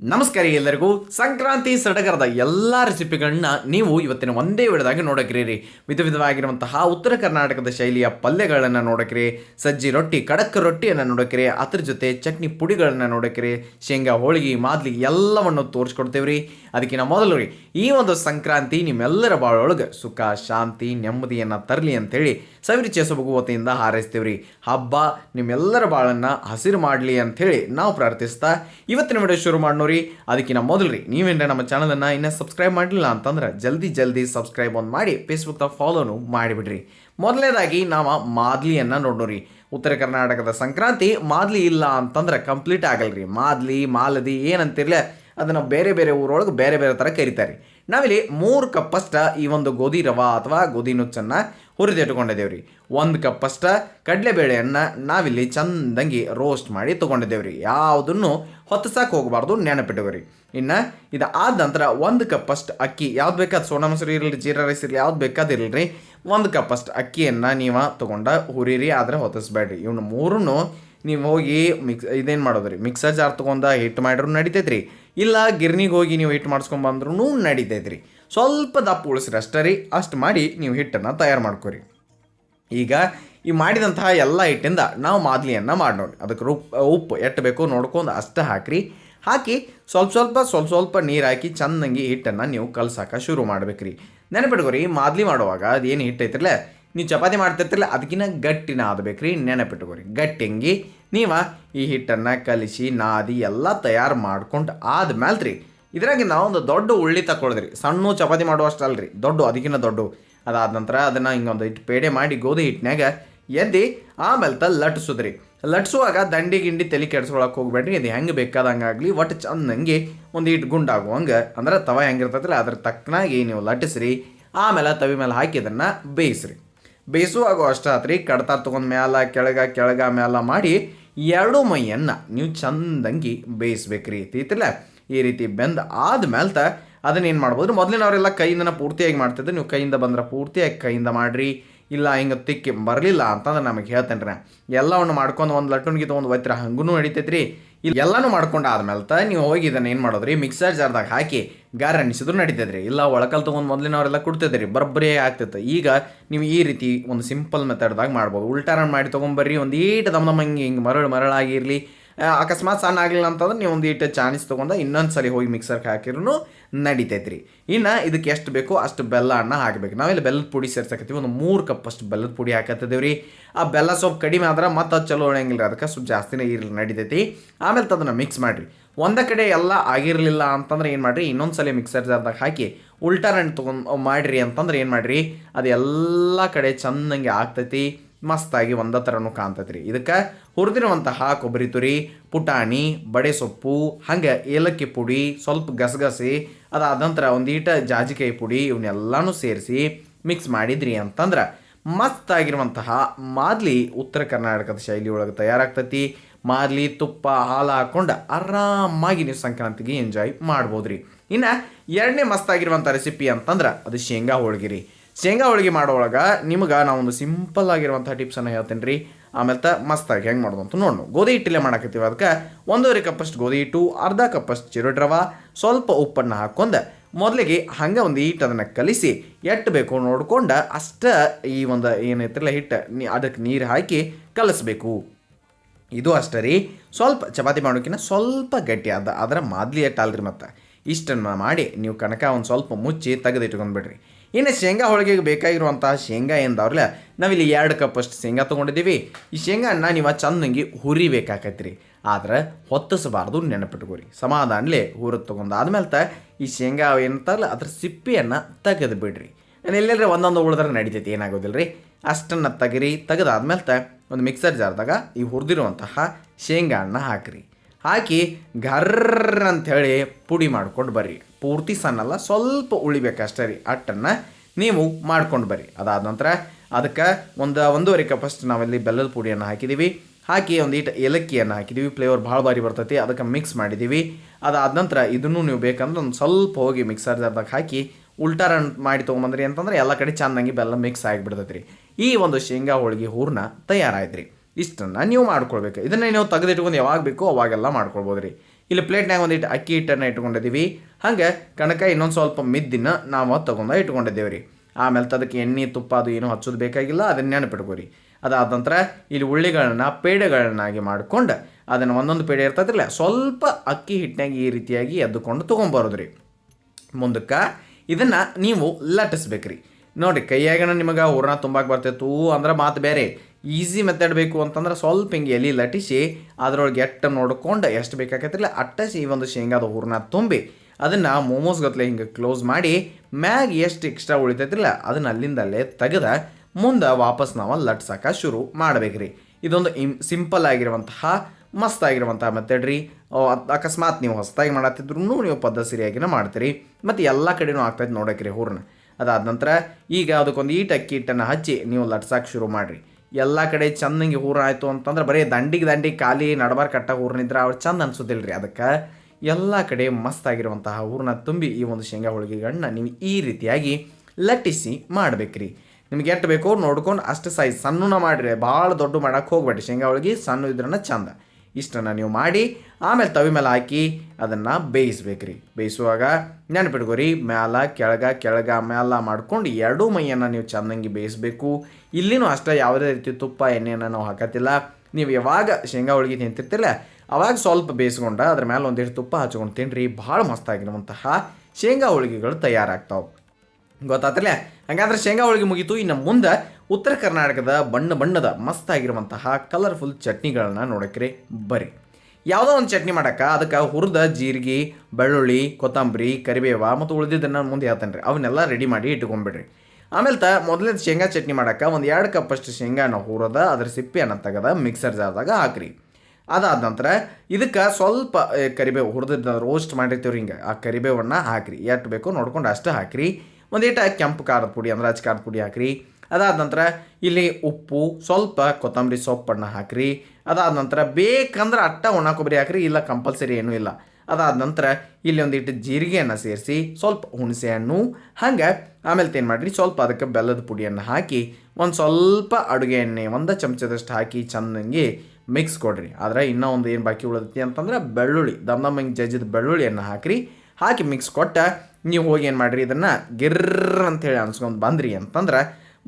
ನಮಸ್ಕಾರ ಎಲ್ಲರಿಗೂ. ಸಂಕ್ರಾಂತಿ ಸಡಗರದ ಎಲ್ಲ ರೆಸಿಪಿಗಳನ್ನ ನೀವು ಇವತ್ತಿನ ಒಂದೇ ವಿಡದಾಗಿ ನೋಡಕ್ರಿ ವಿಧ ವಿಧವಾಗಿರುವಂತಹ ಉತ್ತರ ಕರ್ನಾಟಕದ ಶೈಲಿಯ ಪಲ್ಯಗಳನ್ನು ನೋಡಕ್ರಿ, ಸಜ್ಜಿ ರೊಟ್ಟಿ, ಕಡಕ್ ರೊಟ್ಟಿಯನ್ನು ನೋಡಕ್ರಿ, ಅದ್ರ ಜೊತೆ ಚಟ್ನಿ ಪುಡಿಗಳನ್ನು ನೋಡಕ್ರಿ, ಶೇಂಗಾ, ಹೋಳಿಗೆ, ಮಾದಲಿ ಎಲ್ಲವನ್ನು ತೋರಿಸ್ಕೊಡ್ತೇವೆ ರೀ ಅದಕ್ಕಿಂತ ಮೊದಲು ರೀ, ಈ ಒಂದು ಸಂಕ್ರಾಂತಿ ನಿಮ್ಮೆಲ್ಲರ ಬಾಳೊಳಗೆ ಸುಖ, ಶಾಂತಿ, ನೆಮ್ಮದಿಯನ್ನು ತರಲಿ ಅಂತೇಳಿ ಸವಿರಿ ಚೇಸಬಗು ವತಿಯಿಂದ ಹಾರೈಸ್ತೀವ್ರಿ. ಹಬ್ಬ, ನಿಮ್ಮೆಲ್ಲರ ಬಾಳನ್ನು ಹಸಿರು ಮಾಡಲಿ ಅಂಥೇಳಿ ನಾವು ಪ್ರಾರ್ಥಿಸ್ತಾ ಇವತ್ತಿನ ವಿಡಿಯೋ ಶುರು ಮಾಡೋರಿ ಅದಕ್ಕಿಂತ ಮೊದಲು ರೀ ನೀವೇನ್ರ ನಮ್ಮ ಚಾನಲನ್ನು ಇನ್ನೂ ಸಬ್ಸ್ಕ್ರೈಬ್ ಮಾಡಲಿಲ್ಲ ಅಂತಂದ್ರೆ ಜಲ್ದಿ ಜಲ್ದಿ ಸಬ್ಸ್ಕ್ರೈಬ್ ಒಂದು ಮಾಡಿ ಫೇಸ್ಬುಕ್ದಾಗ ಫಾಲೋನು ಮಾಡಿಬಿಡ್ರಿ. ಮೊದಲನೇದಾಗಿ ನಾವು ಮಾದಲಿಯನ್ನು ನೋಡೋರಿ ಉತ್ತರ ಕರ್ನಾಟಕದ ಸಂಕ್ರಾಂತಿ ಮಾದಲಿ ಇಲ್ಲ ಅಂತಂದ್ರೆ ಕಂಪ್ಲೀಟ್ ಆಗಲ್ರಿ. ಮಾದ್ಲಿ, ಮಾಲದಿ ಏನಂತಿರ್ಲೆ, ಅದನ್ನು ಬೇರೆ ಬೇರೆ ಊರೊಳಗೆ ಬೇರೆ ಬೇರೆ ಥರ ಕರೀತಾರೆ ನಾವಿಲ್ಲಿ ಮೂರು ಕಪ್ಪಷ್ಟ ಈ ಒಂದು ಗೋಧಿ ರವಾ ಅಥವಾ ಗೋಧಿ ನುಚ್ಚನ್ನು ಹುರಿದಿಟ್ಕೊಂಡಿದ್ದೇವ್ರಿ. ಒಂದು ಕಪ್ಪಷ್ಟ ಕಡಲೆಬೇಳೆಯನ್ನು ನಾವಿಲ್ಲಿ ಚಂದಂಗಿ ರೋಸ್ಟ್ ಮಾಡಿ ತೊಗೊಂಡಿದ್ದೇವ್ರಿ. ಯಾವುದನ್ನು ಹೊತ್ತಸಕ್ಕೆ ಹೋಗಬಾರ್ದು ನೆನಪಿಟ್ಟವ್ರಿ ಇನ್ನು ಇದು ಆದ ನಂತರ ಒಂದು ಕಪ್ಪಷ್ಟು ಅಕ್ಕಿ. ಯಾವ್ದು ಬೇಕಾದ ಸೋನಾ ಮೊಸರು ಇರಲಿ, ಜೀರಾ ರೈಸ್ ಇರಲಿ, ಯಾವ್ದು ಇರಲಿ ಒಂದು ಕಪ್ಪಷ್ಟು ಅಕ್ಕಿಯನ್ನು ನೀವು ತೊಗೊಂಡು ಹುರಿರಿ, ಆದರೆ ಹೊತ್ತಿಸ್ಬೇಡ್ರಿ. ಇವನು ಮೂರನ್ನು ನೀವು ಹೋಗಿ ಮಿಕ್ಸ್ ಇದೇನು ಮಾಡೋದ್ರಿ? ಮಿಕ್ಸರ್ ಜಾರ್ ತೊಗೊಂಡ ಹಿಟ್ಟು ಮಾಡಿದ್ರು ನಡಿತೈತ್ರಿ. ಇಲ್ಲ, ಗಿರ್ನಿಗೆ ಹೋಗಿ ನೀವು ಹಿಟ್ಟು ಮಾಡಿಸ್ಕೊಂಬಂದ್ರೂ ರೀ ಸ್ವಲ್ಪ ದಪ್ಪ ಉಳಿಸ್ರಿ ಅಷ್ಟೇ ರೀ, ಅಷ್ಟು ಮಾಡಿ ನೀವು ಹಿಟ್ಟನ್ನು ತಯಾರು ಮಾಡ್ಕೊರಿ. ಈಗ ಈ ಮಾಡಿದಂತಹ ಎಲ್ಲ ಹಿಟ್ಟಿಂದ ನಾವು ಮಾದಲಿಯನ್ನು ಮಾಡಿ ನೋಡಿ ಅದಕ್ಕೆ ರುಪ್, ಉಪ್ಪು ಎಷ್ಟು ಬೇಕೋ ನೋಡ್ಕೊಂಡು ಅಷ್ಟು ಹಾಕ್ರಿ. ಹಾಕಿ ಸ್ವಲ್ಪ ಸ್ವಲ್ಪ ಸ್ವಲ್ಪ ಸ್ವಲ್ಪ ನೀರು ಹಾಕಿ ಚೆನ್ನಾಗಿ ಹಿಟ್ಟನ್ನು ನೀವು ಕಲ್ಸಕ್ಕೆ ಶುರು ಮಾಡ್ಬೇಕ್ರಿ. ನೆನಪಿಟ್ಕೊರಿ, ಮಾದಲಿ ಮಾಡುವಾಗ ಅದೇನು ಹಿಟ್ಟು ನೀವು ಚಪಾತಿ ಮಾಡ್ತಿರ್ತಿರಲ್ಲ ಅದಕ್ಕಿಂತ ಗಟ್ಟಿನ ಆದಬೇಕ್ರಿ ನೆನಪಿಟ್ಕೊರಿ. ಗಟ್ಟಿಂಗಿ ನೀವು ಈ ಹಿಟ್ಟನ್ನು ಕಲಿಸಿ, ನಾದಿ ಎಲ್ಲ ತಯಾರು ಮಾಡ್ಕೊಂಡು ಆದ್ಮೇಲೆ ರೀ ಇದ್ರಾಗ ಒಂದು ದೊಡ್ಡ ಉಳ್ಳಿ ತಗೊಳ್ದ್ರಿ ಸಣ್ಣ ಚಪಾತಿ ಮಾಡುವಷ್ಟಲ್ರಿ ದೊಡ್ಡ ಅದಕ್ಕಿಂತ ದೊಡ್ಡ. ಅದಾದ ನಂತರ ಅದನ್ನು ಹಿಂಗೊಂದು ಹಿಟ್ಟು ಪೇಡೆ ಮಾಡಿ ಗೋಧಿ ಹಿಟ್ಟಿನಾಗ ಎದ್ದು ಆಮೇಲೆ ತ ಲಟ್ಸುದ್ರಿ. ಲಟ್ಸುವಾಗ ದಂಡಿ ಗಿಂಡಿ ತಲೆ ಕೆಡ್ಸ್ಕೊಳಕ್ಕೆ ಹೋಗ್ಬೇಡ್ರಿ. ಇದು ಹೆಂಗೆ ಬೇಕಾದಂಗಾಗಲಿ ಒಟ್ಟು ಚಂದಂಗೆ ಒಂದು ಹಿಟ್ಟು ಗುಂಡಾಗುವಂಗೆ. ಅಂದ್ರೆ ತವ ಹೆಂಗಿರ್ತೈತಲ್ಲ ಅದ್ರ ತಕ್ಕನಾಗಿ ನೀವು ಲಟ್ಟಿಸ್ರಿ ಆಮೇಲೆ ತವಿ ಮೇಲೆ ಹಾಕಿ ಅದನ್ನು ಬೇಯಿಸ್ರಿ. ಬೇಯಿಸುವಾಗ ಅಷ್ಟ ಆತ್ರಿ ಕಡತ ತೊಗೊಂಡು ಮ್ಯಾಲ, ಕೆಳಗ ಕೆಳಗ ಮ್ಯಾಲ ಮಾಡಿ ಎರಡು ಮೈಯನ್ನು ನೀವು ಚಂದಂಗಿ ಬೇಯಿಸ್ಬೇಕ್ರಿ ತೀತಿಲ್ಲ ಈ ರೀತಿ ಬೆಂದ ಆದ್ಮೇಲೆ ತ ಅದನ್ನ ಏನು ಮಾಡ್ಬೋದು? ಮೊದಲಿನವರೆಲ್ಲ ಕೈಯಿಂದನ ಪೂರ್ತಿಯಾಗಿ ಮಾಡ್ತಿದ್ರು. ನೀವು ಕೈಯಿಂದ ಬಂದ್ರೆ ಪೂರ್ತಿಯಾಗಿ ಕೈಯಿಂದ ಮಾಡಿರಿ. ಇಲ್ಲ, ಹಿಂಗೆ ತಿಕ್ಕಿ ಬರಲಿಲ್ಲ ಅಂತಂದ್ರೆ ನಮಗೆ ಹೇಳ್ತೇನೆ ರೀ ಎಲ್ಲವನ್ನು ಮಾಡ್ಕೊಂಡು ಒಂದು ಲಟ್ಟಣಿಗೆ ತೊಗೊಂಡು ಒತ್ತಿರ ಹಂಗೂ ನಡಿತೈತ್ರಿ. ಇಲ್ಲಿ ಎಲ್ಲನೂ ಮಾಡ್ಕೊಂಡು ಆದ್ಮೇಲೆ ನೀವು ಹೋಗಿ ಇದನ್ನು ಏನು ಮಾಡೋದ್ರಿ? ಮಿಕ್ಸರ್ ಜಾರ್ದಾಗ ಹಾಕಿ ಗಾರ ಅನ್ನಿಸಿದ್ರು ನಡೀತದ್ರಿ. ಇಲ್ಲ ಒಳಕಲ್ ತೊಗೊಂಡು ಮೊದಲಿನವರೆಲ್ಲ ಕುಡ್ತಿದ್ರಿ. ಬರಬ್ಬರಿ ಆಗ್ತಿತ್ತು. ಈಗ ನೀವು ಈ ರೀತಿ ಒಂದು ಸಿಂಪಲ್ ಮೆಥಡ್ದಾಗ ಮಾಡ್ಬೋದು. ಉಲ್ಟಾರನ್ ಮಾಡಿ ತೊಗೊಂಬರ್ರಿ ಒಂದು ಈಟ ದಮ್ ದಮ್ ಹಂಗೆ ಹಿಂಗೆ ಮರಳು ಮರಳಾಗಿರಲಿ ಅಕಸ್ಮಾತ್ ಸಣ್ಣ ಆಗಲಿಲ್ಲ ಅಂತಂದ್ರೆ ನೀವು ಒಂದು ಇಟ್ಟು ಚಾನ್ಸ್ ತೊಗೊಂಡು ಇನ್ನೊಂದು ಸಲ ಹೋಗಿ ಮಿಕ್ಸರ್ಗೆ ಹಾಕಿರೂ ನಡಿತೈತ್ರಿ. ಇನ್ನು ಇದಕ್ಕೆ ಎಷ್ಟು ಬೇಕೋ ಅಷ್ಟು ಬೆಲ್ಲ ಅನ್ನ ಹಾಕಬೇಕು. ನಾವಿಲ್ಲಿ ಬೆಲ್ಲದ ಪುಡಿ ಸೇರ್ಸಕತ್ತೀವಿ. ಒಂದು ಮೂರು ಕಪ್ ಅಷ್ಟು ಬೆಲ್ಲದ ಪುಡಿ ಹಾಕತ್ತಿದ್ದೇವೆ ರೀ ಆ ಬೆಲ್ಲ ಸ್ವಲ್ಪ ಕಡಿಮೆ ಆದ್ರೆ ಮತ್ತೆ ಅದು ಚಲೋ ಉಳಿಯಂಗಿಲ್ಲ ಅದಕ್ಕೆ ಸ್ವಲ್ಪ ಜಾಸ್ತಿನೇ ಇರಲಿ ನಡಿತೈತಿ. ಆಮೇಲೆ ಅದನ್ನು ಮಿಕ್ಸ್ ಮಾಡಿರಿ. ಒಂದ ಕಡೆ ಎಲ್ಲ ಆಗಿರಲಿಲ್ಲ ಅಂತಂದ್ರೆ ಏನು ಮಾಡಿರಿ? ಇನ್ನೊಂದು ಸಲ ಮಿಕ್ಸರ್ ಜಾರ್ದಾಗ ಹಾಕಿ ಉಲ್ಟಾ ತೊಗೊಂಡು ಮಾಡಿರಿ ಅಂತಂದ್ರೆ ಏನು ಮಾಡಿರಿ? ಅದು ಎಲ್ಲ ಕಡೆ ಚೆನ್ನಾಗಿ ಆಗ್ತೈತಿ. ಮಸ್ತಾಗಿ ಒಂದೇ ಥರನೂ ರೀ ಇದಕ್ಕೆ ಹುರಿದಿರುವಂತಹ ಕೊಬ್ಬರಿ ತುರಿ, ಪುಟಾಣಿ, ಬಡೆ ಸೊಪ್ಪು, ಹಂಗೆ ಏಲಕ್ಕಿ ಪುಡಿ, ಸ್ವಲ್ಪ ಗಸಗಸೆ ಅದಾದ ನಂತರ ಒಂದೀಟ ಜಾಜಿಕಾಯಿ ಪುಡಿ ಇವನ್ನೆಲ್ಲನೂ ಸೇರಿಸಿ ಮಿಕ್ಸ್ ಮಾಡಿದ್ರಿ ಅಂತಂದ್ರೆ ಮಸ್ತಾಗಿರುವಂತಹ ಮಾದ್ಲಿ ಉತ್ತರ ಕರ್ನಾಟಕದ ಶೈಲಿ ಒಳಗೆ ತಯಾರಾಗ್ತೈತಿ. ಮಾದಲಿ, ತುಪ್ಪ, ಹಾಲು ಹಾಕ್ಕೊಂಡು ಆರಾಮಾಗಿ ನೀವು ಸಂಕ್ರಾಂತಿಗೆ ಎಂಜಾಯ್ ಮಾಡ್ಬೋದ್ರಿ. ಇನ್ನು ಎರಡನೇ ಮಸ್ತಾಗಿರುವಂಥ ರೆಸಿಪಿ ಅಂತಂದ್ರೆ ಅದು ಶೇಂಗಾ ಹೋಳ್ಗೆ ರೀ ಶೇಂಗಾ ಹೋಳಿಗೆ ಮಾಡೋವಾಗ ನಿಮ್ಗೆ ನಾವು ಒಂದು ಸಿಂಪಲ್ ಆಗಿರುವಂಥ ಟಿಪ್ಸನ್ನು ಹೇಳ್ತೀನಿ ರೀ. ಆಮೇಲೆ ತ ಮಸ್ತಾಗಿ ಹೆಂಗೆ ಮಾಡೋದು ಅಂತ ನೋಡೋಣ ಗೋಧಿ ಹಿಟ್ಟಿಲೆ ಮಾಡಕತ್ತೀವಿ ಅದಕ್ಕೆ. ಒಂದೂವರೆ ಕಪ್ಪಷ್ಟು ಗೋಧಿ ಹಿಟ್ಟು, ಅರ್ಧ ಕಪ್ಪಷ್ಟು ಚಿರೋಟಿ ರವ, ಸ್ವಲ್ಪ ಉಪ್ಪನ್ನು ಹಾಕ್ಕೊಂಡು ಮೊದಲಿಗೆ ಹಂಗೆ ಒಂದು ಹಿಟ್ಟು ಅದನ್ನು ಕಲಿಸಿ ಎಟ್ಟು ಬೇಕು ನೋಡ್ಕೊಂಡು ಅಷ್ಟ ಈ ಒಂದು ಏನೈತಿರಲ್ಲ ಹಿಟ್ಟು ಅದಕ್ಕೆ ನೀರು ಹಾಕಿ ಕಲಿಸ್ಬೇಕು. ಇದು ಅಷ್ಟೇ ರೀ. ಸ್ವಲ್ಪ ಚಪಾತಿ ಮಾಡೋಕ್ಕಿಂತ ಸ್ವಲ್ಪ ಗಟ್ಟಿ ಅದ ಅದರ ಮಾದ್ಲಿ ಎಟ್ಟಲ್ರಿ ಮತ್ತು. ಇಷ್ಟನ್ನು ಮಾಡಿ ನೀವು ಕನಕ ಒಂದು ಸ್ವಲ್ಪ ಮುಚ್ಚಿ ತೆಗೆದಿಟ್ಕೊಂಡ್ಬಿಡ್ರಿ ಇನ್ನು ಶೇಂಗಾ ಹೋಳಿಗೆಗೆ ಬೇಕಾಗಿರುವಂತಹ ಶೇಂಗಾ ಎಂದವ್ರಲ್ಲ, ನಾವಿಲ್ಲಿ ಎರಡು ಕಪ್ಪಷ್ಟು ಶೇಂಗಾ ತೊಗೊಂಡಿದ್ದೀವಿ. ಈ ಶೇಂಗಾನ ನೀವು ಚಂದಂಗಿ ಹುರಿಬೇಕಾಕೈತಿ ರೀ ಆದ್ರೆ ಹೊತ್ತಿಸಬಾರ್ದು, ನೆನಪಿಟ್ಕೋರಿ. ಸಮಾಧಾನಲೇ ಹುರಿದು ತ ಈ ಶೇಂಗಾ ಏನಂತಾರಲ್ಲ, ಅದ್ರ ಸಿಪ್ಪೆಯನ್ನು ತೆಗೆದು ಬಿಡ್ರಿ. ನಾನು ಎಲ್ಲೆಲ್ಲರೆ ಒಂದೊಂದು ಉಳಿದ್ರೆ ನಡೀತೈತಿ ಏನಾಗೋದಿಲ್ಲ ರೀ ಅಷ್ಟನ್ನು ತೆಗಿರಿ ತೆಗೆದಾದ್ಮೇಲೆ ಒಂದು ಮಿಕ್ಸರ್ ಜಾರ್ದಾಗ ಈ ಹುರಿದಿರುವಂತಹ ಶೇಂಗಾ ಅನ್ನ ಹಾಕಿರಿ. ಹಾಕಿ ಗರ್ರ್ ಅಂತ ಹೇಳಿ ಪುಡಿ ಮಾಡ್ಕೊಂಡು ಬರ್ರಿ. ಪೂರ್ತಿ ಸಣ್ಣಲ್ಲ, ಸ್ವಲ್ಪ ಉಳಿಬೇಕಷ್ಟೇ ರೀ ಅಟ್ಟನ್ನು ನೀವು ಮಾಡ್ಕೊಂಡು ಬರ್ರಿ. ಅದಾದ ನಂತರ ಅದಕ್ಕೆ ಒಂದು, ಒಂದೂವರೆ ಫಸ್ಟ್ ನಾವಲ್ಲಿ ಬೆಲ್ಲದ ಪುಡಿಯನ್ನು ಹಾಕಿದ್ದೀವಿ ಹಾಕಿ ಒಂದು ಈಟ ಏಲಕ್ಕಿಯನ್ನು ಹಾಕಿದ್ದೀವಿ ಫ್ಲೇವರ್ ಭಾಳ ಬಾರಿ ಬರ್ತೈತಿ. ಅದಕ್ಕೆ ಮಿಕ್ಸ್ ಮಾಡಿದ್ದೀವಿ ಅದಾದ ನಂತರ ಇದನ್ನು ನೀವು ಬೇಕಂದ್ರೆ ಒಂದು ಸ್ವಲ್ಪ ಹೋಗಿ ಮಿಕ್ಸರ್ ಜಾರ್ದಾಗ ಹಾಕಿ ಉಲ್ಟಾ ಮಾಡಿ ತೊಗೊಂಬಂದ್ರಿ ಅಂತಂದ್ರೆ ಎಲ್ಲ ಕಡೆ ಚೆನ್ನಾಗಿ ಬೆಲ್ಲ ಮಿಕ್ಸ್ ಆಗಿಬಿಡ್ತೈತಿ ರೀ. ಈ ಒಂದು ಶೇಂಗಾ ಹೋಳಿಗೆ ಹೂರ್ನ ತಯಾರಾಯ್ತು ರೀ. ಇಷ್ಟನ್ನು ನೀವು ಮಾಡ್ಕೊಳ್ಬೇಕು. ಇದನ್ನು ನೀವು ತೆಗೆದಿಟ್ಕೊಂಡು ಯಾವಾಗ ಬೇಕೋ ಅವಾಗೆಲ್ಲ ಮಾಡ್ಕೊಳ್ಬೋದು ರೀ. ಇಲ್ಲಿ ಪ್ಲೇಟ್ನಾಗ ಒಂದಿಟ್ಟು ಅಕ್ಕಿ ಹಿಟ್ಟನ್ನು ಇಟ್ಕೊಂಡಿದ್ದೀವಿ ಹಾಗೆ ಕಣಕ ಇನ್ನೊಂದು ಸ್ವಲ್ಪ ಮಿದ್ದಿನ ನಾವು ತೊಗೊಂಡು ಇಟ್ಕೊಂಡಿದ್ದೇವೆ ರೀ. ಆಮೇಲೆ ಅದಕ್ಕೆ ಎಣ್ಣೆ, ತುಪ್ಪ ಅದು ಏನೂ ಹಚ್ಚೋದು ಬೇಕಾಗಿಲ್ಲ, ಅದನ್ನು ನೆನಪಿಟ್ಕೋರಿ ಅದಾದ ನಂತರ ಇಲ್ಲಿ ಉಳ್ಳಿಗಳನ್ನ ಪೇಡೆಗಳನ್ನಾಗಿ ಮಾಡಿಕೊಂಡು ಅದನ್ನು ಒಂದೊಂದು ಪೇಡೆ ಇರ್ತದಿಲ್ಲ ಸ್ವಲ್ಪ ಅಕ್ಕಿ ಹಿಟ್ಟಿನಾಗ ಈ ರೀತಿಯಾಗಿ ಎದ್ದುಕೊಂಡು ತೊಗೊಂಬರೋದು ರೀ. ಮುಂದಕ್ಕೆ ಇದನ್ನು ನೀವು ಲಟ್ಟಿಸ್ಬೇಕ್ರಿ. ನೋಡಿ ಕೈಯಾಗನ ನಿಮಗೆ ಹೂರಣ ತುಂಬಕ್ಕೆ ಬರ್ತಿತ್ತು ಅಂದ್ರೆ ಮಾತು ಬೇರೆ. ಈಸಿ ಮೆಥಡ್ ಬೇಕು ಅಂತಂದ್ರೆ ಸ್ವಲ್ಪ ಹಿಂಗೆ ಎಲೆ ಲಟಿಸಿ ಅದರೊಳಗೆ ಎಟ್ಟು ನೋಡ್ಕೊಂಡು ಎಷ್ಟು ಬೇಕಾಗತ್ತಿಲ್ಲ ಅಟ್ಟಸಿ ಈ ಒಂದು ಶೇಂಗಾದ ಹೂರ್ನ ತುಂಬಿ ಅದನ್ನು ಮೋಮೋಸ್ ಗತ್ಲೆ ಹಿಂಗೆ ಕ್ಲೋಸ್ ಮಾಡಿ ಮ್ಯಾಗ್ ಎಷ್ಟು ಎಕ್ಸ್ಟ್ರಾ ಉಳಿತೈತಿಲ್ಲ ಅದನ್ನ ಅಲ್ಲಿಂದಲ್ಲೇ ತೆಗೆದ ಮುಂದೆ ವಾಪಸ್ ನಾವು ಲಟ್ಸಕ್ಕೆ ಶುರು ಮಾಡ್ಬೇಕ್ರಿ. ಇದೊಂದು ಇಂ ಸಿಂಪಲ್ ಆಗಿರುವಂತಹ, ಮಸ್ತ್ ಆಗಿರುವಂತಹ ಮೆಥಡ್ ರೀ. ಅಕಸ್ಮಾತ್ ನೀವು ಹೊಸದಾಗಿ ಮಾಡತ್ತಿದ್ರು ನೀವು ಪದ್ಧ ಸರಿಯಾಗಿನ ಮಾಡ್ತೀರಿ. ಮತ್ತು ಎಲ್ಲ ಕಡೆನೂ ಆಗ್ತೈತೆ ನೋಡಕ್ರಿ ಹೂರ್ನ ಅದಾದ ನಂತರ ಈಗ ಅದಕ್ಕೊಂದು ಈಟ್ ಅಕ್ಕಿ ಹಿಟ್ಟನ್ನು ಹಚ್ಚಿ ನೀವು ಲಟ್ಸಕ್ಕೆ ಶುರು ಮಾಡಿರಿ. ಎಲ್ಲ ಕಡೆ ಚಂದಂಗೆ ಊರಾಯಿತು ಅಂತಂದ್ರೆ ಬರೀ ದಂಡಿಗೆ ದಂಡಿ ಖಾಲಿ ನಡಬಾರ್ ಕಟ್ಟ ಊರಿನಿದ್ರೆ ಅವ್ರು ಚಂದ ಅನ್ಸೋದಿಲ್ಲ ರೀ ಅದಕ್ಕೆ. ಎಲ್ಲ ಕಡೆ ಮಸ್ತ್ ಆಗಿರುವಂತಹ ಹೂರ್ಣ ತುಂಬಿ ಈ ಒಂದು ಶೇಂಗಾ ಹೋಳಿಗೆಗಳನ್ನ ನೀವು ಈ ರೀತಿಯಾಗಿ ಲಟ್ಟಿಸಿ ಮಾಡ್ಬೇಕ್ರಿ. ನಿಮ್ಗೆ ಎಷ್ಟು ಬೇಕೋ ನೋಡ್ಕೊಂಡು ಅಷ್ಟು ಸೈಜ್ ಸಣ್ಣನ ಮಾಡಿರಿ. ಭಾಳ ದೊಡ್ಡ ಮಾಡಕ್ಕೆ ಹೋಗ್ಬೇಡಿ ಶೇಂಗಾ ಹೋಳಿಗೆ, ಸಣ್ಣ ಇದ್ರನ್ನ ಚಂದ. ಇಷ್ಟನ್ನು ನೀವು ಮಾಡಿ, ಆಮೇಲೆ ತವಿ ಮೇಲೆ ಹಾಕಿ ಅದನ್ನು ಬೇಯಿಸ್ಬೇಕ್ರಿ. ಬೇಯಿಸುವಾಗ ನೆನಪಿಟ್ಕೋರಿ, ಮ್ಯಾಲ, ಕೆಳಗ ಕೆಳಗ, ಮ್ಯಾಲ ಮಾಡ್ಕೊಂಡು ಎರಡೂ ಮೈಯನ್ನು ನೀವು ಚೆನ್ನಾಗಿ ಬೇಯಿಸಬೇಕು. ಇಲ್ಲಿನೂ ಅಷ್ಟೇ ಯಾವುದೇ ರೀತಿ ತುಪ್ಪ, ಎಣ್ಣೆಯನ್ನು ನಾವು ಹಾಕತ್ತಿಲ್ಲ. ನೀವು ಯಾವಾಗ ಶೇಂಗಾ ಹೋಳಿಗೆ ತಿಂತಿರ್ತಿಲ್ಲ ಅವಾಗ ಸ್ವಲ್ಪ ಬೇಯಿಸ್ಕೊಂಡ ಅದ್ರ ಮೇಲೆ ಒಂದಿಷ್ಟು ತುಪ್ಪ ಹಚ್ಕೊಂಡು ತಿನ್ನಿರಿ ಭಾಳ ಮಸ್ತಾಗಿರುವಂತಹ ಶೇಂಗಾ ಹೋಳಿಗೆಗಳು ತಯಾರಾಗ್ತಾವೆ. ಗೊತ್ತಾತ್ರಲ್ಲ? ಹಾಗಾದ್ರೆ ಶೇಂಗಾ ಹೋಳಿಗೆ ಮುಗೀತು. ಇನ್ನು ಮುಂದೆ ಉತ್ತರ ಕರ್ನಾಟಕದ ಬಣ್ಣ ಬಣ್ಣದ ಮಸ್ತಾಗಿರುವಂತಹ ಕಲರ್ಫುಲ್ ಚಟ್ನಿಗಳನ್ನ ನೋಡಕ್ರಿ. ಬರ್ರಿ. ಯಾವುದೋ ಒಂದು ಚಟ್ನಿ ಮಾಡಕ್ಕೆ, ಅದಕ್ಕೆ ಹುರಿದ, ಜೀರಿಗೆ, ಬೆಳ್ಳುಳ್ಳಿ, ಕೊತ್ತಂಬರಿ, ಕರಿಬೇವ ಮತ್ತು ಉಳಿದಿದ್ದನ್ನು ಮುಂದೆ ಹೇಳ್ತಾನೆ ರೀ ಅವನ್ನೆಲ್ಲ ರೆಡಿ ಮಾಡಿ ಇಟ್ಕೊಂಬಿಡ್ರಿ. ಆಮೇಲೆ ತ ಮೊದಲೇ ಶೇಂಗಾ ಚಟ್ನಿ ಮಾಡಕ್ಕೆ ಒಂದು ಎರಡು ಕಪ್ಪಷ್ಟು ಶೇಂಗಾನ ಹುರದ, ಅದ್ರ ಸಿಪ್ಪೆಯನ್ನು ತೆಗೆದ ಮಿಕ್ಸರ್ ಜಾರ್ದಾಗ ಹಾಕ್ರಿ. ಅದಾದ ನಂತರ ಇದಕ್ಕೆ ಸ್ವಲ್ಪ ಕರಿಬೇವು ಹುರಿದ ರೋಸ್ಟ್ ಮಾಡಿರ್ತೀವ್ರಿ ಹಿಂಗೆ. ಆ ಕರಿಬೇವನ್ನ ಹಾಕ್ರಿ. ಎಷ್ಟು ಬೇಕೋ ನೋಡ್ಕೊಂಡು ಅಷ್ಟು ಹಾಕ್ರಿ. ಒಂದೀಟ ಕೆಂಪು ಖಾರದ ಪುಡಿ ಅಂದ್ರೆ ಅಚ್ಚ ಖಾರದ ಪುಡಿ ಹಾಕ್ರಿ. ಅದಾದ ನಂತರ ಇಲ್ಲಿ ಉಪ್ಪು, ಸ್ವಲ್ಪ ಕೊತ್ತಂಬರಿ ಸೊಪ್ಪನ್ನು ಹಾಕ್ರಿ. ಅದಾದ ನಂತರ ಬೇಕಂದ್ರೆ ಅಟ್ಟ ಒಣ ಕೊಬ್ಬರಿ ಹಾಕ್ರಿ, ಇಲ್ಲ ಕಂಪಲ್ಸರಿ ಏನೂ ಇಲ್ಲ. ಅದಾದ ನಂತರ ಇಲ್ಲಿ ಒಂದಿಟ್ಟು ಜೀರಿಗೆಯನ್ನು ಸೇರಿಸಿ, ಸ್ವಲ್ಪ ಹುಣಸೆ ಹಣ್ಣು, ಹಂಗೆ ಆಮೇಲೆ ಏನು ಮಾಡಿರಿ, ಸ್ವಲ್ಪ ಅದಕ್ಕೆ ಬೆಲ್ಲದ ಪುಡಿಯನ್ನು ಹಾಕಿ, ಒಂದು ಸ್ವಲ್ಪ ಅಡುಗೆ ಎಣ್ಣೆ ಒಂದು ಚಮಚದಷ್ಟು ಹಾಕಿ ಚೆನ್ನಾಗಿ ಮಿಕ್ಸ್ ಕೊಡ್ರಿ. ಆದರೆ ಇನ್ನೂ ಒಂದು ಏನು ಬಾಕಿ ಉಳಿದೈತಿ ಅಂತಂದ್ರೆ ಬೆಳ್ಳುಳ್ಳಿ, ದಮ್ ದಮ್ ಹಿಂಗೆ ಜಜ್ಜಿದ ಬೆಳ್ಳುಳ್ಳಿಯನ್ನು ಹಾಕಿರಿ, ಹಾಕಿ ಮಿಕ್ಸ್ ಕೊಟ್ಟ ನೀವು ಹೋಗಿ ಏನು ಮಾಡಿರಿ, ಇದನ್ನು ಗಿರ್ರ ಅಂತೇಳಿ ಅನ್ಸ್ಕೊಂಡು ಬಂದ್ರಿ ಅಂತಂದ್ರೆ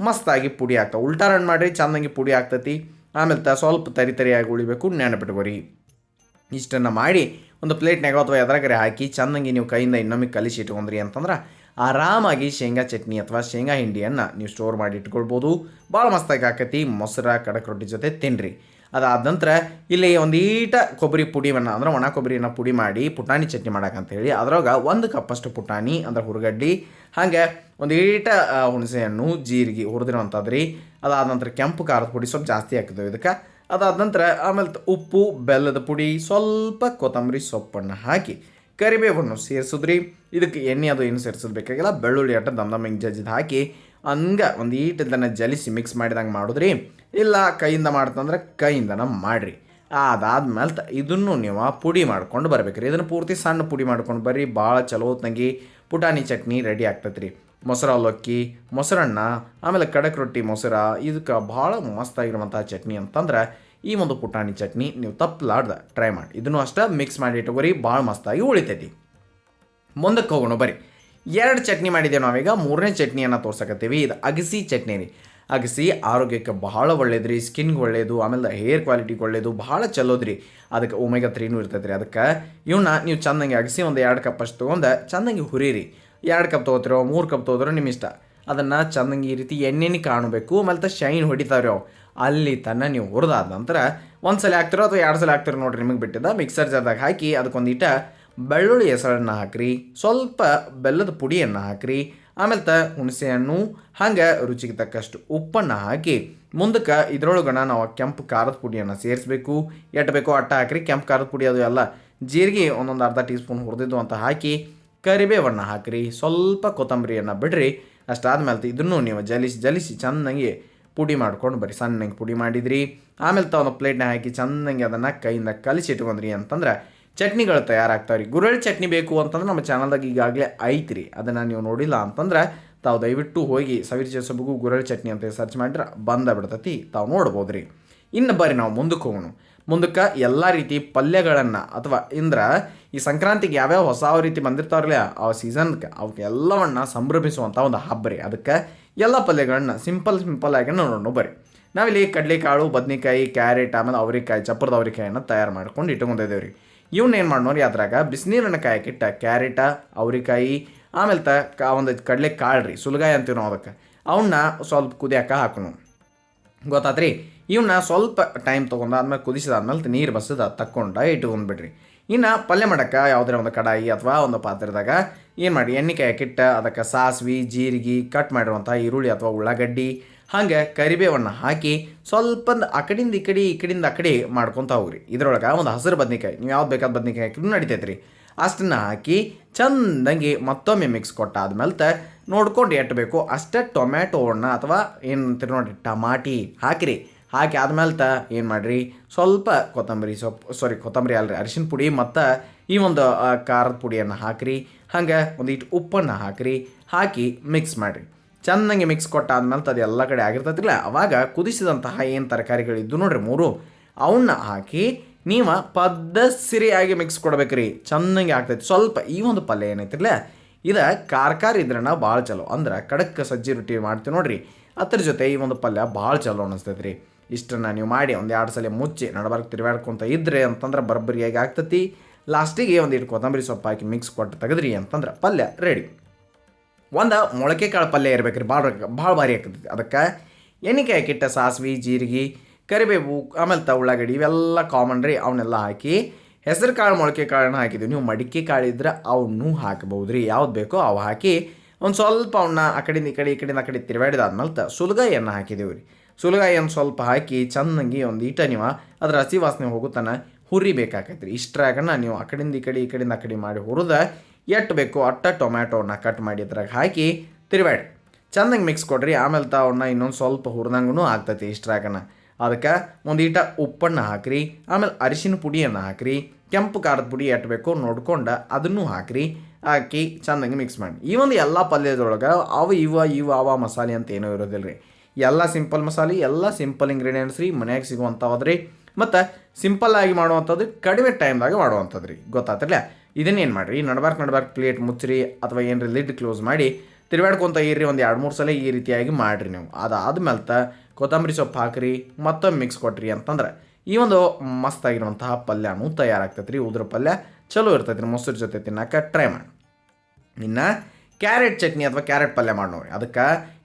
ಮಸ್ತಾಗಿ ಪುಡಿ ಆಗ್ತಾವೆ. ಉಲ್ಟಾ ಮಾಡಿರಿ ಚೆನ್ನಾಗಿ ಪುಡಿ ಆಗ್ತೈತಿ. ಆಮೇಲೆ ತ ಸ್ವಲ್ಪ ತರಿ ತರಿಯಾಗಿ ಉಳಿಬೇಕು ನೆನಪಿಟ್ಕೋರಿ ಇಷ್ಟನ್ನು ಮಾಡಿ ಒಂದು ಪ್ಲೇಟ್ನಾಗ ಅಥವಾ ಎದ್ರಾಗರೆ ಹಾಕಿ ಚೆನ್ನಾಗಿ ನೀವು ಕೈಯಿಂದ ಇನ್ನೊಮ್ಮೆ ಕಲಿಸಿ ಇಟ್ಕೊಂಡ್ರಿ ಅಂತಂದ್ರೆ ಆರಾಮಾಗಿ ಶೇಂಗಾ ಚಟ್ನಿ ಅಥವಾ ಶೇಂಗಾ ಹಿಂಡಿಯನ್ನು ನೀವು ಸ್ಟೋರ್ ಮಾಡಿ ಇಟ್ಕೊಳ್ಬೋದು. ಭಾಳ ಮಸ್ತಾಗಿ ಆಕತಿ ಮೊಸರ ಕಡಕ್ ರೊಟ್ಟಿ ಜೊತೆ ತಿನ್ನಿರಿ ಅದಾದ ನಂತರ ಇಲ್ಲಿ ಒಂದು ಈಟ ಕೊಬ್ಬರಿ ಪುಡಿವನ್ನು ಅಂದ್ರೆ ಒಣ ಕೊಬ್ಬರಿನ ಪುಡಿ ಮಾಡಿ ಪುಟಾಣಿ ಚಟ್ನಿ ಮಾಡಕ್ಕೆ ಹೇಳಿ ಅದ್ರಾಗ ಒಂದು ಕಪ್ಪಷ್ಟು ಪುಟಾಣಿ ಅಂದ್ರೆ ಹುರುಗಡ್ಡಿ ಹಾಗೆ ಒಂದು ಈಟ ಆ, ಹುಣಸೆ ಹಣ್ಣು ಜೀರಿಗೆ ಹುರಿದಿರೋವಂಥದ್ದು ರೀ ಅದಾದ ನಂತರ ಕೆಂಪು ಖಾರದ ಪುಡಿ ಸ್ವಲ್ಪ ಜಾಸ್ತಿ ಹಾಕಿದ್ದೇವೆ ಇದಕ್ಕೆ. ಅದಾದ ನಂತರ ಆಮೇಲೆ ಉಪ್ಪು, ಬೆಲ್ಲದ ಪುಡಿ, ಸ್ವಲ್ಪ ಕೊತ್ತಂಬರಿ ಸೊಪ್ಪನ್ನು ಹಾಕಿ ಕರಿಬೇವನ್ನು ಸೇರಿಸಿದ್ರಿ. ಇದಕ್ಕೆ ಎಣ್ಣೆ ಅದು ಏನು ಸೇರಿಸೋದು ಬೇಕಾಗಿಲ್ಲ, ಬೆಳ್ಳುಳ್ಳಿ ಅಟ್ಟ, ದಮ್ ದಮ್ ಹಿಂಗೆ ಜಜ್ಜಿದ ಹಾಕಿ ಹಂಗೆ ಒಂದು ಈಟದನ್ನು ಜಲಿಸಿ ಮಿಕ್ಸ್ ಮಾಡಿದಂಗೆ ಮಾಡಿದ್ರಿ. ಇಲ್ಲ ಕೈಯಿಂದ ಮಾಡ್ತಂದ್ರೆ ಕೈಯಿಂದನ ಮಾಡಿರಿ. ಅದಾದ್ಮೇಲೆ ಮೇಲೆ ಇದನ್ನು ನೀವು ಪುಡಿ ಮಾಡ್ಕೊಂಡು ಬರ್ಬೇಕ್ರಿ. ಇದನ್ನು ಪೂರ್ತಿ ಸಣ್ಣ ಪುಡಿ ಮಾಡ್ಕೊಂಡು ಬರ್ರಿ ಭಾಳ ಚಲೋ ಹೊತ್ನಾಗಿ ಪುಟಾಣಿ ಚಟ್ನಿ ರೆಡಿ ಆಗ್ತೈತೆ ರೀ ಮೊಸರು ಅವಲಕ್ಕಿ ಮೊಸರನ್ನ ಆಮೇಲೆ ಕಡಕ್ ರೊಟ್ಟಿ, ಮೊಸರ, ಇದಕ್ಕೆ ಭಾಳ ಮಸ್ತಾಗಿರುವಂಥ ಚಟ್ನಿ ಅಂತಂದ್ರೆ ಈ ಒಂದು ಪುಟಾಣಿ ಚಟ್ನಿ ನೀವು ತಪ್ಪಲಾಡ್ದ ಟ್ರೈ ಮಾಡಿ. ಇದನ್ನು ಅಷ್ಟೇ ಮಿಕ್ಸ್ ಮಾಡಿ ಇಟ್ಕೋರಿ, ಭಾಳ ಮಸ್ತಾಗಿ ಉಳಿತೈತಿ. ಮುಂದಕ್ಕೆ ಹೋಗೋಣ ಬರಿ ಎರಡು ಚಟ್ನಿ ಮಾಡಿದ್ದೇವೆ ನಾವೀಗ, ಮೂರನೇ ಚಟ್ನಿಯನ್ನು ತೋರ್ಸಕತ್ತೀವಿ. ಇದು ಅಗಸಿ ಚಟ್ನಿ ರೀ. ಅಗಸಿ ಆರೋಗ್ಯಕ್ಕೆ ಬಹಳ ಒಳ್ಳೇದು ರೀ ಸ್ಕಿನ್ಗೆ ಒಳ್ಳೇದು, ಆಮೇಲೆ ಹೇರ್ ಕ್ವಾಲಿಟಿಗೆ ಒಳ್ಳೇದು, ಭಾಳ ಚಲೋದ್ರಿ ಅದಕ್ಕೆ ಒಮೆಗಾ ತ್ರೀನೂ ಇರ್ತೈತೆ ರೀ. ಅದಕ್ಕೆ ಇವನ್ನ ನೀವು ಚಂದಂಗೆ ಅಗಸಿ ಒಂದು ಎರಡು ಕಪ್ ಅಷ್ಟು ತೊಗೊಂಡು ಚೆನ್ನಾಗಿ ಹುರಿರಿ. ಎರಡು ಕಪ್ ತೊಗೋತಿರೋ, ಮೂರು ಕಪ್ ತೊಗೋತಿರೋ ನಿಮ್ಮ ಇಷ್ಟ. ಅದನ್ನು ಚಂದಂಗೆ ಈ ರೀತಿ ಎಣ್ಣೆನೇ ಕಾಣಬೇಕು ಆಮೇಲೆ ಶೈನ್ ಹೊಡಿತಾವ್ರಿ ಅವು. ಅಲ್ಲಿ ತನ್ನ ನೀವು ಹುರಿದಾದ ನಂತರ ಒಂದು ಸಲ ಹಾಕ್ತಿರೋ ಅಥವಾ ಎರಡು ಸಲ ಹಾಕ್ತಿರೋ ನೋಡಿರಿ, ನಿಮಗೆ ಬಿಟ್ಟಿದ್ದ. ಮಿಕ್ಸರ್ ಜಾರ್ದಾಗ ಹಾಕಿ ಅದಕ್ಕೊಂದಿಟ ಬೆಳ್ಳುಳ್ಳಿ ಹೆಸರನ್ನು ಹಾಕ್ರಿ, ಸ್ವಲ್ಪ ಬೆಲ್ಲದ ಪುಡಿಯನ್ನು ಹಾಕ್ರಿ ಆಮೇಲೆ ತ ಹುಣಸೆ ಹಣ್ಣು ಹಂಗೆ ರುಚಿಗೆ ತಕ್ಕಷ್ಟು ಉಪ್ಪನ್ನು ಹಾಕಿ ಮುಂದಕ್ಕೆ ಇದ್ರೊಳಗೆ ನಾವು ಕೆಂಪು ಖಾರದ ಪುಡಿಯನ್ನು ಸೇರಿಸ್ಬೇಕು. ಎಟ್ಟಬೇಕು ಬೇಕೋ ಅಟ್ಟ ಹಾಕ್ರಿ, ಕೆಂಪು ಖಾರದ ಪುಡಿ ಅದು ಎಲ್ಲ ಜೀರಿಗೆ ಒಂದೊಂದು ಅರ್ಧ ಟೀ ಸ್ಪೂನ್ ಹುರಿದಿದ್ದು ಅಂತ ಹಾಕಿ ಕರಿಬೇವನ್ನು ಹಾಕಿರಿ. ಸ್ವಲ್ಪ ಕೊತ್ತಂಬರಿಯನ್ನು ಬಿಡ್ರಿ. ಅಷ್ಟಾದ್ಮೇಲೆ ಇದನ್ನು ನೀವು ಜಲಿಸಿ ಜಲಿಸಿ ಚೆನ್ನಾಗಿ ಪುಡಿ ಮಾಡ್ಕೊಂಡು ಬರ್ರಿ. ಸಣ್ಣಂಗೆ ಪುಡಿ ಮಾಡಿದ್ರಿ. ಆಮೇಲೆ ತಾವು ಪ್ಲೇಟ್ನ ಹಾಕಿ ಚೆನ್ನಾಗಿ ಅದನ್ನು ಕೈಯಿಂದ ಕಲಿಸಿ ಇಟ್ಕೊಂಡ್ರಿ ಅಂತಂದ್ರೆ ಚಟ್ನಿಗಳು ತಯಾರಾಗ್ತಾವ್ರಿ. ಗುರಳಿ ಚಟ್ನಿ ಬೇಕು ಅಂತಂದ್ರೆ ನಮ್ಮ ಚಾನಲ್ದಾಗ ಈಗಾಗಲೇ ಐತ್ರಿ. ಅದನ್ನು ನೀವು ನೋಡಿಲ್ಲ ಅಂತಂದ್ರೆ ತಾವು ದಯವಿಟ್ಟು ಹೋಗಿ ಸವಿರ್ ಸೊಬಗು ಗುರಳಿ ಚಟ್ನಿ ಅಂತ ಸರ್ಚ್ ಮಾಡಿದ್ರೆ ಬಂದ ಬಿಡ್ತತಿ. ತಾವು ನೋಡ್ಬೋದು ರೀ ಇನ್ನು ಬರ್ರಿ ನಾವು ಮುಂದಕ್ಕೆ ಹೋಗೋಣ. ಮುಂದಕ್ಕೆ ಎಲ್ಲ ರೀತಿ ಪಲ್ಯಗಳನ್ನು ಅಥವಾ ಇಂದ್ರ ಈ ಸಂಕ್ರಾಂತಿಗೆ ಯಾವ್ಯಾವ ಹೊಸ ರೀತಿ ಬಂದಿರ್ತಾವ್ರಲ್ಲ, ಆ ಸೀಸನ್ಗೆ ಅವಕ್ಕೆ ಎಲ್ಲವನ್ನ ಸಂಭ್ರಮಿಸುವಂಥ ಒಂದು ಹಬ್ಬ ರೀ. ಅದಕ್ಕೆ ಎಲ್ಲ ಪಲ್ಯಗಳನ್ನ ಸಿಂಪಲ್ ಸಿಂಪಲ್ ಆಗಿ ನೋಡೋಣ ಬರ್ರಿ. ನಾವಿಲ್ಲಿ ಕಡಲೆಕಾಳು, ಬದನೆಕಾಯಿ, ಕ್ಯಾರೆಟ್, ಆಮೇಲೆ ಅವ್ರಿಕಾಯಿ, ಚಪ್ಪರದ ಅವ್ರಿಕಾಯಿನ ತಯಾರು ಮಾಡ್ಕೊಂಡು ಇಟ್ಕೊಂಡಿದ್ದೇವೆ ರೀ. ಇವನ್ನ ಏನು ಮಾಡೋರಿ ಅದ್ರಾಗ ಬಿಸಿನೀರನ್ನ ಕಾಯಕ್ಕಿಟ್ಟ ಕ್ಯಾರೆಟ, ಅವ್ರಿಕಾಯಿ, ಆಮೇಲೆ ತ ಕಾ ಒಂದು ಕಡಲೆ ಕಾಳು ರೀ, ಸುಲಗಾಯಿ ಅಂತೀವಿ ನಾವು ಅದಕ್ಕೆ. ಅವನ್ನ ಸ್ವಲ್ಪ ಕುದಿಯಾಕ ಹಾಕೋಣ ಗೊತ್ತಾತ್ರಿ? ಇವನ್ನ ಸ್ವಲ್ಪ ಟೈಮ್ ತೊಗೊಂಡಾದ್ಮೇಲೆ ಕುದಿಸಿದಾದ್ಮೇಲೆ ನೀರು ಬಸದ ತಕ್ಕೊಂಡು ಇಟ್ಕೊಂಡ್ಬಿಡ್ರಿ. ಇನ್ನು ಪಲ್ಯ ಮಾಡಕ್ಕೆ ಯಾವುದೇ ಒಂದು ಕಡಾಯಿ ಅಥವಾ ಒಂದು ಪಾತ್ರೆದಾಗ ಏನು ಮಾಡಿ, ಎಣ್ಣೆ ಕಿಟ್ಟ, ಅದಕ್ಕೆ ಸಾಸ್ವಿ, ಜೀರಿಗೆ ಕಟ್ ಮಾಡಿರುವಂಥ ಈರುಳ್ಳಿ ಅಥವಾ ಉಳ್ಳಾಗಡ್ಡಿ, ಹಾಗೆ ಕರಿಬೇವನ್ನು ಹಾಕಿ ಸ್ವಲ್ಪ ಆ ಕಡಿಂದ ಈ ಕಡೆ, ಈ ಕಡಿಂದ ಆ ಕಡೆ ಮಾಡ್ಕೊತ ಹೋಗ್ರಿ. ಇದ್ರೊಳಗೆ ಒಂದು ಹಸಿರು ಬದ್ನಿಕಾಯಿ, ನೀವು ಯಾವ್ದು ಬೇಕಾದ ಬದ್ನಿಕಾಯಿ ಹಾಕಿದ್ರು ನಡಿತೈತೆ ರೀ ಅಷ್ಟನ್ನ ಹಾಕಿ ಚಂದಂಗೆ ಮತ್ತೊಮ್ಮೆ ಮಿಕ್ಸ್ ಕೊಟ್ಟಾದ್ಮೇಲೆ ನೋಡ್ಕೊಂಡು ಎಟ್ಟಬೇಕು ಅಷ್ಟೇ ಟೊಮ್ಯಾಟೋವನ್ನ ಅಥವಾ ಏನು ನೋಡಿ, ಟಮಾಟಿ ಹಾಕಿರಿ. ಹಾಕಿ ಆದ್ಮೇಲೆ ತ ಏನು ಮಾಡಿರಿ? ಸ್ವಲ್ಪ ಕೊತ್ತಂಬರಿ ಸೊಪ್ಪು ಸಾರಿ ಕೊತ್ತಂಬರಿ ಅಲ್ರಿ, ಅರಿಶಿನ ಪುಡಿ ಮತ್ತು ಈ ಒಂದು ಖಾರದ ಪುಡಿಯನ್ನು ಹಾಕಿರಿ. ಹಂಗೆ ಒಂದಿಷ್ಟು ಉಪ್ಪನ್ನು ಹಾಕಿರಿ. ಹಾಕಿ ಮಿಕ್ಸ್ ಮಾಡಿರಿ. ಚೆನ್ನಾಗಿ ಮಿಕ್ಸ್ ಕೊಟ್ಟಾದ್ಮೇಲೆ ಅದು ಎಲ್ಲ ಕಡೆ ಆಗಿರ್ತೈತಿಲ್ಲ ಅವಾಗ ಕುದಿಸಿದಂತಹ ಏನು ತರಕಾರಿಗಳಿದ್ದು ನೋಡಿರಿ ಮೂರು. ಅವನ್ನ ಹಾಕಿ ನೀವು ಪದ್ಧಸಿರಿಯಾಗಿ ಮಿಕ್ಸ್ ಕೊಡ್ಬೇಕ್ರಿ. ಚೆನ್ನಾಗಿ ಆಗ್ತೈತಿ. ಸ್ವಲ್ಪ ಈ ಒಂದು ಪಲ್ಯ ಏನೈತಿರ್ಲ ಇದು ಖಾರ ಖಾರ ಇದ್ರನ ಭಾಳ ಚಲೋ. ಅಂದ್ರೆ ಖಡಕ್ ಸಜ್ಜಿ ರೊಟ್ಟಿ ಮಾಡ್ತೀವಿ ನೋಡ್ರಿ. ಅದ್ರ ಜೊತೆ ಈ ಒಂದು ಪಲ್ಯ ಭಾಳ ಚಲೋ ಅನಿಸ್ತೈತಿ ರೀ ಇಷ್ಟನ್ನು ನೀವು ಮಾಡಿ ಒಂದು ಎರಡು ಸಲ ಮುಚ್ಚಿ ನಡಬಾರ್ದು ತಿರುಗಾಡ್ಕೊತ ಇದ್ರೆ ಅಂತಂದ್ರೆ ಬರ್ಬರಿಯಾಗಿ ಆಗ್ತತಿ. ಲಾಸ್ಟಿಗೆ ಒಂದು ಇಟ್ಟು ಕೊತ್ತಂಬರಿ ಸೊಪ್ಪು ಹಾಕಿ ಮಿಕ್ಸ್ ಕೊಟ್ಟು ತೆಗೆದ್ರಿ ಅಂತಂದ್ರೆ ಪಲ್ಯ ರೆಡಿ ಒಂದು ಮೊಳಕೆ ಕಾಳು ಪಲ್ಯ ಇರ್ಬೇಕ್ರಿ, ಭಾಳ ಭಾಳ ಭಾರಿ ಆಗ್ತೈತಿ. ಅದಕ್ಕೆ ಎಣ್ಣೆಕಾಯಿ ಹಾಕಿಟ್ಟ ಸಾಸ್ವಿ, ಜೀರಿಗೆ, ಕರಿಬೇವು, ಆಮೇಲೆ ತ ಉಳ್ಳಾಗಡ್ಡಿ ಇವೆಲ್ಲ ಕಾಮನ್ ರೀ ಅವನ್ನೆಲ್ಲ ಹಾಕಿ ಹೆಸರು ಕಾಳು ಮೊಳಕೆ ಕಾಳನ್ನ ಹಾಕಿದ್ವಿ. ನೀವು ಮಡಿಕೆ ಕಾಳು ಇದ್ರೆ ಅವನ್ನೂ ಹಾಕ್ಬೋದು ರೀ ಯಾವ್ದು ಬೇಕೋ ಅವು ಹಾಕಿ ಒಂದು ಸ್ವಲ್ಪ ಅವನ್ನ ಆ ಕಡೆಯಿಂದ ಈ ಕಡೆ ಈ ಕಡೆಯಿಂದ ಆ ಕಡೆ ತಿರುಗಾಡಿದಾದ್ಮೇಲೆ ತ ಹಾಕಿದ್ದೀವಿ ರೀ ಸುಲಗಾಯಿಯನ್ನು ಸ್ವಲ್ಪ ಹಾಕಿ ಚೆನ್ನಾಗಿ ಒಂದು ಈಟ ನೀವು, ಅದರ ಹಸಿ ವಾಸನೆ ಹೋಗುತ್ತಾನೆ ಹುರಿಬೇಕಾಕೈತೆ ರೀ ಇಷ್ಟ್ರಾಗನ ನೀವು ಆ ಕಡೆಯಿಂದ ಈ ಕಡೆ, ಈ ಕಡೆಯಿಂದ ಆ ಕಡೆ ಮಾಡಿ ಹುರಿದ ಎಟ್ಟು ಬೇಕು ಅಟ್ಟ ಟೊಮ್ಯಾಟೋನ ಕಟ್ ಮಾಡಿ ಅದ್ರಾಗ ಹಾಕಿ ತಿರುವಾಡಿ ಚೆನ್ನಾಗಿ ಮಿಕ್ಸ್ ಕೊಡ್ರಿ, ಆಮೇಲೆ ತಾ ಅವನ್ನ ಇನ್ನೊಂದು ಸ್ವಲ್ಪ ಹುರಿದಂಗೂ ಆಗ್ತೈತಿ ಇಷ್ಟ್ರಾಗನ. ಅದಕ್ಕೆ ಒಂದು ಈಟ ಉಪ್ಪನ್ನು ಹಾಕ್ರಿ, ಆಮೇಲೆ ಅರಿಶಿನ ಪುಡಿಯನ್ನು ಹಾಕ್ರಿ, ಕೆಂಪು ಖಾರದ ಪುಡಿ ಎಟ್ಟಬೇಕು ನೋಡ್ಕೊಂಡು ಅದನ್ನು ಹಾಕ್ರಿ, ಹಾಕಿ ಚೆನ್ನಾಗಿ ಮಿಕ್ಸ್ ಮಾಡಿ ಈ ಒಂದು ಎಲ್ಲ ಪಲ್ಯದೊಳಗೆ ಅವ ಇವ ಇವ, ಅವ ಮಸಾಲೆ ಅಂತ ಏನೂ ಇರೋದಿಲ್ಲ ರೀ ಎಲ್ಲ ಸಿಂಪಲ್ ಮಸಾಲೆ, ಎಲ್ಲ ಸಿಂಪಲ್ ಇಂಗ್ರೀಡಿಯೆಂಟ್ಸ್ ರೀ, ಮನ್ಯಾಗ ಸಿಗುವಂಥದ್ದು ರೀ ಮತ್ತು ಸಿಂಪಲ್ ಆಗಿ ಮಾಡುವಂಥದ್ದು ಕಡಿಮೆ ಟೈಮ್ದಾಗ ಮಾಡುವಂಥದ್ದು ರೀ ಗೊತ್ತಾತಲ್ಲ ಇದನ್ನೇನು ಮಾಡಿರಿ? ನಡ್ಬಾರ್ಕ್ ನಡ್ಬಾರ್ಕ್ ಪ್ಲೇಟ್ ಮುಚ್ಚ್ರಿ ಅಥವಾ ಏನ್ರಿ ಲಿಡ್ ಕ್ಲೋಸ್ ಮಾಡಿ ತಿರುಗಾಡ್ಕೊತ ಇರ್ರಿ ಒಂದು ಎರಡು ಮೂರು ಸಲ ಈ ರೀತಿಯಾಗಿ ಮಾಡಿರಿ ನೀವು. ಅದಾದ್ಮೇಲೆ ತ ಕೊತ್ತಂಬರಿ ಸೊಪ್ಪು ಹಾಕ್ರಿ ಮತ್ತೊಮ್ಮೆ ಮಿಕ್ಸ್ ಕೊಟ್ರಿ ಅಂತಂದ್ರೆ ಈ ಒಂದು ಮಸ್ತಾಗಿರುವಂತಹ ಪಲ್ಯನೂ ತಯಾರಾಗ್ತೈತೆ ರೀ ಉದ್ರ ಪಲ್ಯ ಚಲೋ ಇರ್ತೈತೆ ರೀ ಮೊಸರು ಜೊತೆ ತಿನ್ನಕ್ಕೆ ಟ್ರೈ ಮಾಡಿ. ಇನ್ನು ಕ್ಯಾರೆಟ್ ಚಟ್ನಿ ಅಥವಾ ಕ್ಯಾರೆಟ್ ಪಲ್ಯ ಮಾಡಿ ನೋಡಿ. ಅದಕ್ಕೆ